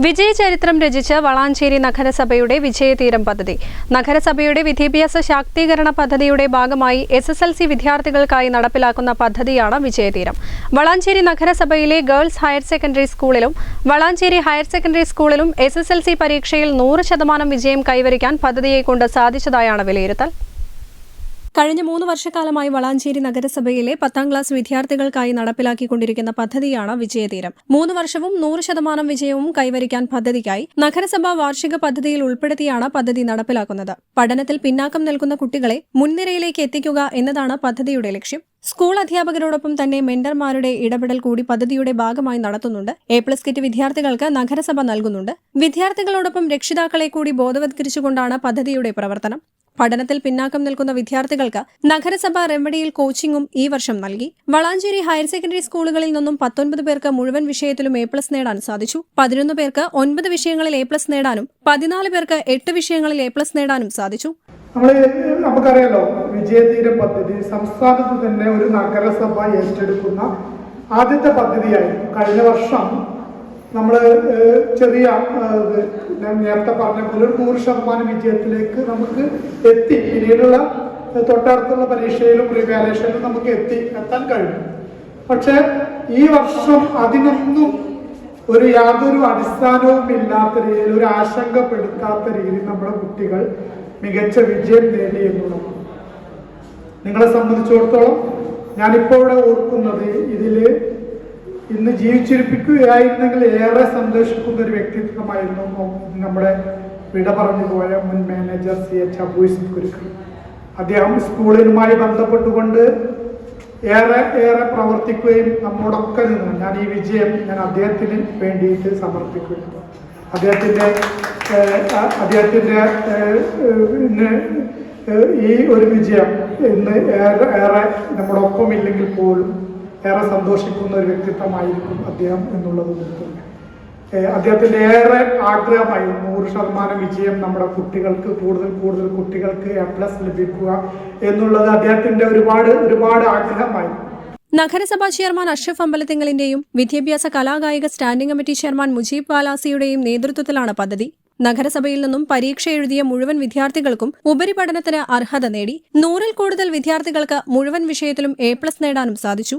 വിജയചരിത്രം രചിച്ച് വളാഞ്ചേരി നഗരസഭയുടെ വിജയതീരം പദ്ധതി. നഗരസഭയുടെ വിദ്യാഭ്യാസ ശാക്തീകരണ പദ്ധതിയുടെ ഭാഗമായി എസ് എസ് എൽ സി വിദ്യാർത്ഥികൾക്കായി നടപ്പിലാക്കുന്ന പദ്ധതിയാണ് വിജയതീരം. വളാഞ്ചേരി നഗരസഭയിലെ ഗേൾസ് ഹയർ സെക്കൻഡറി സ്കൂളിലും വളാഞ്ചേരി ഹയർ സെക്കൻഡറി സ്കൂളിലും എസ് എസ് എൽ സി പരീക്ഷയിൽ നൂറ് ശതമാനം വിജയം കൈവരിക്കാൻ പദ്ധതിയെക്കൊണ്ട് സാധിച്ചതായാണ് വിലയിരുത്തൽ. കഴിഞ്ഞ മൂന്ന് വർഷക്കാലമായി വളാഞ്ചേരി നഗരസഭയിലെ പത്താം ക്ലാസ് വിദ്യാർത്ഥികൾക്കായി നടപ്പിലാക്കിക്കൊണ്ടിരിക്കുന്ന പദ്ധതിയാണ് വിജയതീരം. മൂന്ന് വർഷവും നൂറ് ശതമാനം വിജയവും കൈവരിക്കാൻ പദ്ധതിക്കായി നഗരസഭ വാർഷിക പദ്ധതിയിൽ ഉൾപ്പെടുത്തിയാണ് പദ്ധതി നടപ്പിലാക്കുന്നത്. പഠനത്തിൽ പിന്നാക്കം നിൽക്കുന്ന കുട്ടികളെ മുൻനിരയിലേക്ക് എത്തിക്കുക എന്നതാണ് പദ്ധതിയുടെ ലക്ഷ്യം. സ്കൂൾ അധ്യാപകരോടൊപ്പം തന്നെ മെന്റർമാരുടെ ഇടപെടൽ കൂടി പദ്ധതിയുടെ ഭാഗമായി നടത്തുന്നുണ്ട്. എ പ്ലസ് കിറ്റ് വിദ്യാർത്ഥികൾക്ക് നഗരസഭ നൽകുന്നുണ്ട്. വിദ്യാർത്ഥികളോടൊപ്പം രക്ഷിതാക്കളെ കൂടി ബോധവത്കരിച്ചുകൊണ്ടാണ് പദ്ധതിയുടെ പ്രവർത്തനം. പഠനത്തിൽ പിന്നാക്കം നിൽക്കുന്ന വിദ്യാർത്ഥികൾക്ക് നഗരസഭ റെമഡിയിൽ കോച്ചിങ്ങും ഈ വർഷം നൽകി. വളാഞ്ചേരി ഹയർ സെക്കൻഡറി സ്കൂളുകളിൽ നിന്നും പത്തൊൻപത് പേർക്ക് മുഴുവൻ വിഷയത്തിലും എ പ്ലസ് നേടാൻ സാധിച്ചു. പതിനൊന്ന് പേർക്ക് ഒൻപത് വിഷയങ്ങളിൽ എ പ്ലസ് നേടാനും പതിനാല് പേർക്ക് എട്ട് വിഷയങ്ങളിൽ എ പ്ലസ് നേടാനും സാധിച്ചു. നമ്മൾ നമുക്കറിയാലോ വിജയതീരം പദ്ധതി സംസ്ഥാനത്ത് തന്നെ ഒരു നഗരസഭ ഏറ്റെടുക്കുന്ന ആദ്യത്തെ പദ്ധതിയായിരുന്നു കഴിഞ്ഞ വർഷം നമ്മൾ ചെറിയ ഞാൻ നേരത്തെ പറഞ്ഞ പോലെ ഒരു നൂറ് ശതമാനം വിജയത്തിലേക്ക് നമുക്ക് എത്തി. പിന്നീടുള്ള തൊട്ടടുത്തുള്ള പരീക്ഷയിലും റിവാലേഷനിലും നമുക്ക് എത്തി എത്താൻ കഴിയും. പക്ഷെ ഈ വർഷം അതിനൊന്നും ഒരു യാതൊരു അടിസ്ഥാനവും ഇല്ലാത്ത രീതിയിൽ ഒരു ആശങ്കപ്പെടുത്താത്ത രീതിയിൽ നമ്മുടെ കുട്ടികൾ മികച്ച വിജയം നേടി എന്നുള്ളതാണ് നിങ്ങളെ സംബന്ധിച്ചിടത്തോളം ഞാനിപ്പോൾ ഇവിടെ ഓർക്കുന്നത് ഇതിൽ ഇന്ന് ജീവിച്ചിരിപ്പിക്കുകയായിരുന്നെങ്കിൽ ഏറെ സന്തോഷിക്കുന്ന ഒരു വ്യക്തിത്വമായിരുന്നു നമ്മുടെ വിട പറഞ്ഞു പോയ മുൻ മാനേജർ സി എച്ച് അബൂസ് കുരുക്കൾ അദ്ദേഹം സ്കൂളിനുമായി ബന്ധപ്പെട്ടുകൊണ്ട് ഏറെ ഏറെ പ്രവർത്തിക്കുകയും നമ്മോടൊക്കെ നിന്ന് ഞാൻ ഈ വിജയം ഞാൻ അദ്ദേഹത്തിന് വേണ്ടിയിട്ട് സമർപ്പിക്കുന്നു. അദ്ദേഹത്തിന്റെ അദ്ദേഹത്തിന്റെ ഈ ഒരു വിജയം ഇന്ന് ഏറെ ഏറെ നമ്മുടെ ഒപ്പം ഇല്ലെങ്കിൽ പോലും ഏറെ സന്തോഷിക്കുന്ന ഒരു വ്യക്തിത്വമായിരിക്കും അദ്ദേഹം എന്നുള്ളത് കൊണ്ട് തന്നെ അദ്ദേഹത്തിന്റെ ഏറെ ആഗ്രഹമായി നൂറ് ശതമാനം വിജയം നമ്മുടെ കുട്ടികൾക്ക് കൂടുതൽ കൂടുതൽ കുട്ടികൾക്ക് എ പ്ലസ് ലഭിക്കുക എന്നുള്ളത് അദ്ദേഹത്തിന്റെ ഒരുപാട് ഒരുപാട് ആഗ്രഹമായി. നഗരസഭാ ചെയർമാൻ അഷഫ് അമ്പലത്തിങ്കലിന്റെയും വിദ്യാഭ്യാസ കലാകായിക സ്റ്റാൻഡിംഗ് കമ്മിറ്റി ചെയർമാൻ മുജീബ് വാലാസിയുടെയും നേതൃത്വത്തിലാണ് പദ്ധതി. നഗരസഭയിൽ നിന്നും പരീക്ഷ എഴുതിയ മുഴുവൻ വിദ്യാർത്ഥികൾക്കും ഉപരിപഠനത്തിന് അർഹത നേടി. നൂറിൽ കൂടുതൽ വിദ്യാർത്ഥികൾക്ക് മുഴുവൻ വിഷയത്തിലും എ പ്ലസ് നേടാനും സാധിച്ചു.